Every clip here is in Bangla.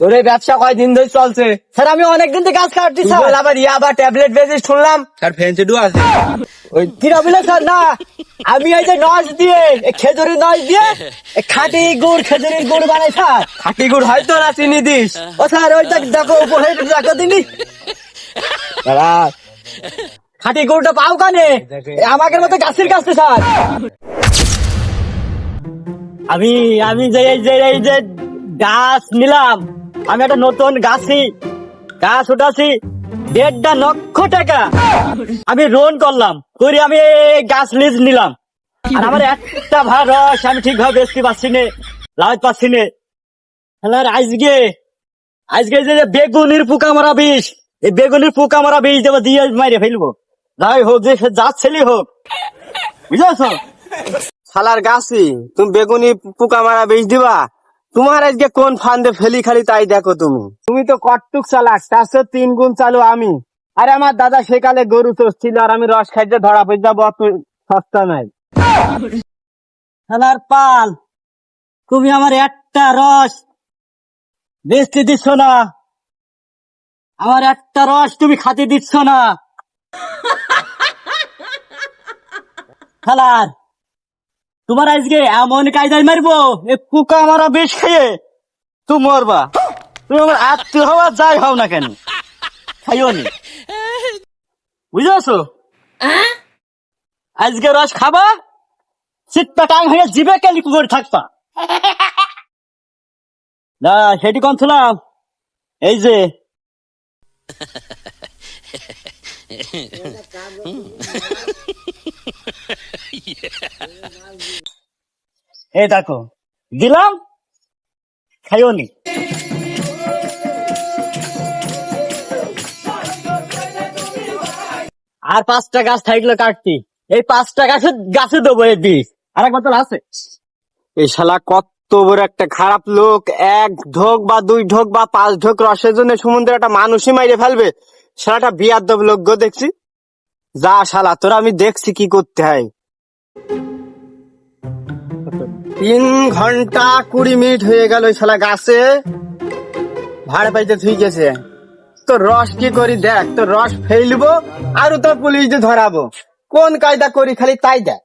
তোর এই ব্যবসা কয়দিন ধরে চলছে? স্যার আমি অনেকদিন থেকে গাছ কাটছি স্যার। আবার ইয়া আবার ট্যাবলেট বেজে শুনলাম। স্যার ফেন্সিডু আছে। ওই কি রবিলে স্যার না। আমি এই যে নস দিয়ে এই খেজুরি নস দিয়ে খাঁটি গুড় খেজুরির গুড় বানাই স্যার। খাটি গুড় হয়তো না চিনি দিস। ও স্যার ওই দেখ উপরে দেখো দিনি। খাঁটি গুড়টা পাও কানে? আমাদের মতো গাছের কাছে স্যার। আমি আমি যে এই যে এই যে গাছ নিলাম। আমি একটা নতুন গাছি গাছ উঠাছি, দেড়টা লক্ষ টাকা। আমি লোন করলাম করে আমি গাছ লিজ নিলাম। আর আমার একটা ভাড় রস আমি ঠিকভাবে বেচতে পারছি না, লাভ পাচ্ছি না। আজকে আজকে যে বেগুনের পোকা মারা বিষ, এই বেগুনের পোকা মারা বিষ দেবো দিয়ে মাইরে ফেলব। যাই হোক, যে সে যা ছেলে হোক। বুঝেছ? শালার গাছি তুমি বেগুনি পোকা মারা বেচ দিবা? তোমার আজকে কোন ফান্দে ফেলি খালি তাই দেখো তুমি। তুমি তো কটটুক চালাক চারশো তিন গুণ চালু আমি। আরে আমার দাদা সেকালে গরু চষছিল আর আমি রস খাইতে ধরা পড়ে সস্তা নাই। খেলার পাল, তুমি আমার একটা রস, বেচতে দিচ্ছ না। আমার একটা রস তুমি খাতে দিচ্ছ না। খেলার তোমার আজকে এমন কায়দায় মারবো এ পোকা মারা বেশ খেয়ে তুমি মরবা। তুমি আমার আত্মীয় হওয়া যাই হও না কেন খাইও নি। বুঝেছ? আজকে রস খাবা শীতটা টাং হয়ে জিবে কেলি করে থাকবা। না সেটি কোন ছিলাম এই যে। এই দেখো, দিলাম খাইও নি আর পাঁচটা গাছ থাকল কাটতি। এই পাঁচটা গাছে গাছে দেবো এই বিষ আর এক আছে? এই শালা কত বড় একটা খারাপ লোক। এক ঢোক বা দুই ঢোক বা পাঁচ ঢোক রসের জন্য সমুদ্রে একটা মানুষই মাইরে ফেলবে। শালাটা বিয়ার দব লোক দেখছি। যা শালা, তোরা আমি দেখছি কি করতে হয়। তিন ঘণ্টা কুড়ি মিনিট হয়ে গেল ওই শালা গাছে। ভাড়া পাইতে থুই গেছে। তো রস কি করি দেখ তো রস ফেলব আর তো পুলিশ ধরাবো। কোন কায়দা করি খালি তাই দেখ।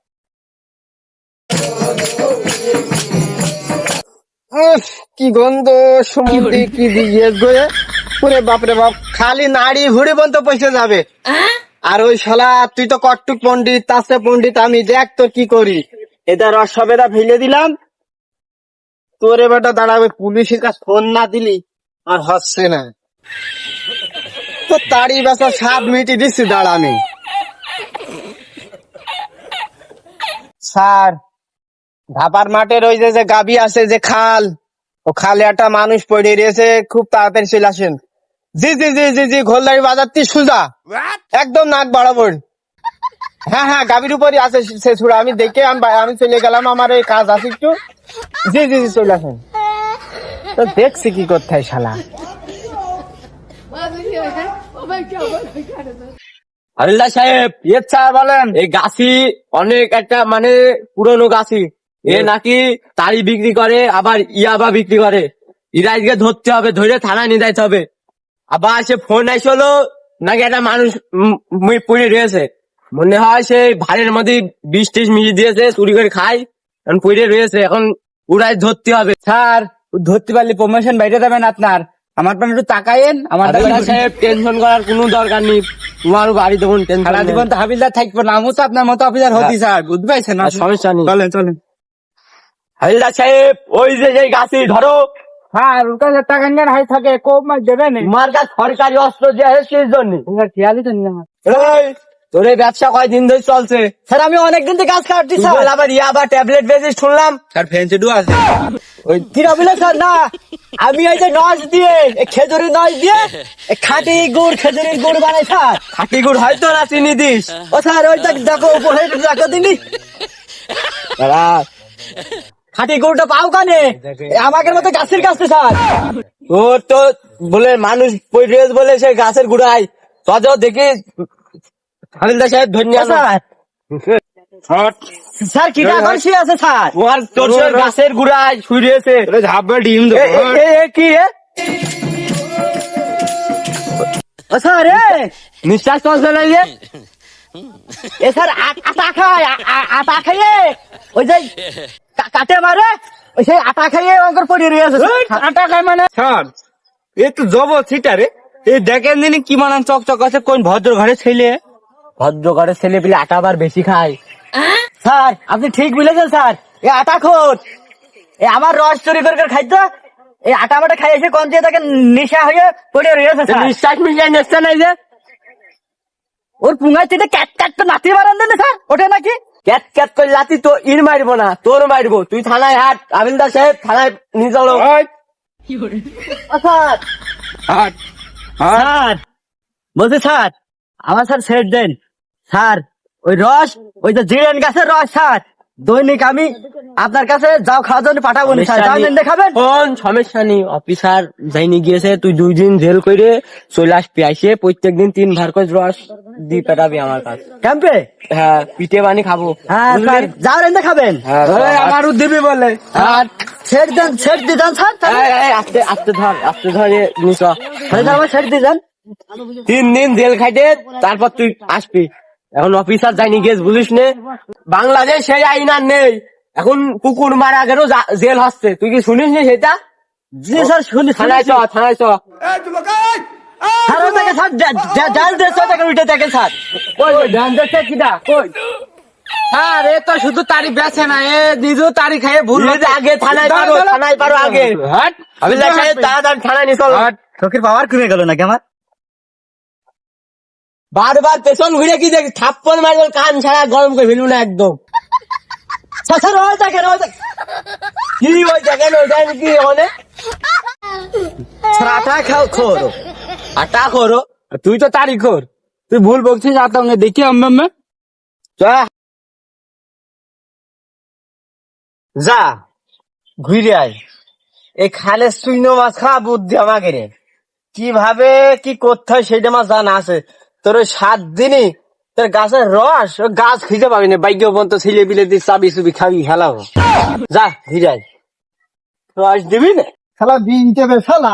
কি গন্ধ সমুদ্রে কি দিয়ে গয়ে পুরে বাপরে বাপ খালি নাড়ি ঘুরে বন্ধ পয়সা যাবে। আর ওই শালা তুই তো কট্টুক পন্ডিত তাসে পন্ডিত আমি দেখ তোর কি করি। এটা রস সবেদা ফেলে দিলাম। তোর বেটা দাঁড়াবে পুলিশের কাছে ফোন না দিলি আর হচ্ছে না। তো তাড়ি বেসা সাত মিনিটই দিচ্ছি দাঁড়া আমি। স্যার ধাপার মাঠের ওই যে যে গাবি আছে যে খাল ও খালে একটা মানুষ পড়ে রয়েছে খুব তাড়াতাড়ি চলে আসেন। জি জি জি জি জি ঘোলদারি বাজার তি সুজা একদম নাক বরাবর। হ্যাঁ হ্যাঁ গাবির উপরই আছে সে ছুড়া। আমি দেখে আমি আমি চলে গেলাম আমার এই কাজ আছে একটু। জি জি জি চলে আসেন। তো দেখছি কি করতে হয় শালা। হাবিলদার সাহেব ইয়ে স্যার বলেন। এই গাছি অনেক একটা মানে পুরনো গাছি। এ নাকি তাড়ি বিক্রি করে আবার ইয়াবা বিক্রি করে। এরা আজকে ধরতে হবে ধরে থানায় নিয়ে যাইতে হবে। আবার সে ফোন আইসলো নাকি একটা মানুষ পড়ে রয়েছে। মনে হয় সে ভাড়ের মধ্যে বিষ টিস মিশিয়ে দিয়েছে চুরি করে খায় এখন পড়ে রয়েছে এখন উড়াই ধরতে হবে। স্যার ধরতে পারলে প্রমোশন বাইরে যাবেন আপনার। আমার পান একটু তাকাইন আমার সাহেব টেনশন করার কোনো দরকার নেই। তোমার বাড়ি তখন টেনশন সারা জীবন তো হাবিলদার থাকব না আমি তো আপনার মতো অফিসার হতি স্যার। বুঝতে পারছেন না? সমস্যা নেই। চলেন চলেন। হাবিলদার সাহেব ওই যে সেই গাছি ধরো। হ্যাঁ ওটা টাকা নিয়ে হাই থাকে কম মাস দেবে না? কাছে সরকারি অস্ত্র যে সেই জন্য। খেয়ালই তো এই, তোর এই ব্যবসা কয়দিন ধরে চলছে? স্যার আমি অনেকদিন থেকে গাছ কাটছি স্যার। আবার ইয়া আবার ট্যাবলেট বেজে শুনলাম। স্যার ফেন্সিডু আছে। ওই কি রবিলে স্যার? না আমি এই যে নস দিয়ে এই খেজুরি নস দিয়ে এই খাঁটি গুড় খেজুরির গুড় বানাই স্যার। খাটি গুড় হয়তো না চিনি দিস? ও স্যার ওই দেখ দেখো উপরে দেখো দিনি খাঁটি গুড়টা পাও কানে? এ আমাদের মতো গাছের কাছে স্যার। তোর তো বলে মানুষ রয়েছে বলে সে গাছের গুড়াই তো দেখি হাবিলদার সাহেব ধন্যবাদ স্যার। স্যার কিটা এখন শুয়ে আছে স্যার? তোমার তোর গাছের শুয়ে রয়েছে ডিম কি স্যার নিঃশ্বাস চলছে না এ স্যার আ- আটা খায় আটা খাইয়ে। ওই যে কাটে মারে ওই সেই আটা খাইয়ে অঙ্কর পড়ে রয়েছে আটা খায় মানে? স্যার এ তো জব সিটারে এ দেখেন দিন কি মানান চকচক আছে কোন ভদ্র ঘরে ছেলে। ভদ্র ঘরের ছেলে পেলে আটা আবার বেশি খায়। স্যার আপনি ঠিক বলেছেন স্যার। এ আটা খোর। এ আমার রস চুরি করে খাইতো এই আটা মাটা খাই এসে কোন দিয়ে তাকে নেশা হয়ে পড়ে রয়েছে স্যার। নিঃশ্বাস মিশিয়ে নিচ্ছে না যে। ওর পুঙ্গায় চেটে ক্যাট ক্যাট তো নাতি বারান দেন স্যার। ওটা নাকি? ক্যাট ক্যাট করে লাতি তো ইর মারবো না তোর মারবো। তুই থানায় হাট আবিলদার সাহেব থানায় নিয়ে চলো। স্যার। বলছি স্যার আমার স্যার সেট দেন। স্যার ওই রস ওই যে জিরেন গাছের রস স্যার। দৈনিক আমি আপনার কাছে যাও খাওয়ার জন্য পাঠাবো না স্যার। যাবেন দেখাবেন? কোন সমস্যা নেই অফিসার যাইনি গিয়েছে তুই দুই দিন জেল করে চলে আসবি আইসে প্রত্যেক দিন তিন ভার করে রস দি পেটাবি আমার কাছে। ক্যাম্পে? হ্যাঁ পিঠে বানি খাব। হ্যাঁ? স্যার যাও রেন্দে খাবেন হ্যাঁ, আমারও দিবি বলে। আর সেট দেন সেট দিয়ে দেন স্যার আস্তে আস্তে ধর আস্তে ধর আমার সেট দিয়ে দেন তিন দিন জেল খাইতে তারপর তুই আসবি। এখন অফিসার যাইনি গেছ বুঝিস নে? বাংলাদেশ সেই আইন আর নেই। এখন কুকুর মারা গেলেও জেল হচ্ছে তুই কি শুনিস নি সেটা? জি স্যার শুনি থানায় চ চ। শুধু তারি বেছে না এ নিজেও তারি খাইয়ে ভুল আগে থানায় পারো থানায় পারো আগে। তাড়াতাড়ি থানায় নিয়ে চলো। চোখের পাওয়ার কমে গেল নাকি আমার? বারবার পেছন ঘুরে কি দেখ? থাপ্পড় মারবো, কান ছাড়া গরম করে ফেলব না একদম। ওই দেখেন ওই কি ওই দেখেন কি খাও, খোর। আটা করো তুই তো খোর। তুই ভুল বলছিস দেখি আম্মা চ যা। ঘুরে আয়। এই খালে শূন্য মাছ খাওয়া বুদ্ধি আমাকে রে। কীভাবে, কি করতে হয় সেটা মাছ জানা আছে। তোর ওই সাত দিনই তোর গাছের রস ও গাছ খুঁজে পাবি না। বাইক পর্যন্ত ছিলে বিলে দিয়ে চাবি চুবি খাবি খেলাবো যা, হিরাই। রস দিবি না? খেলা দিন বে, শালা।